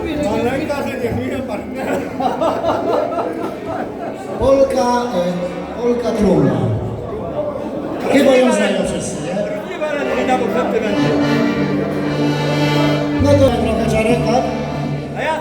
Online kasę niech mi partner. Olka, e, Olka Trumna. Chyba ją znają wszyscy, nie? No to trochę czarek, tak? A ja...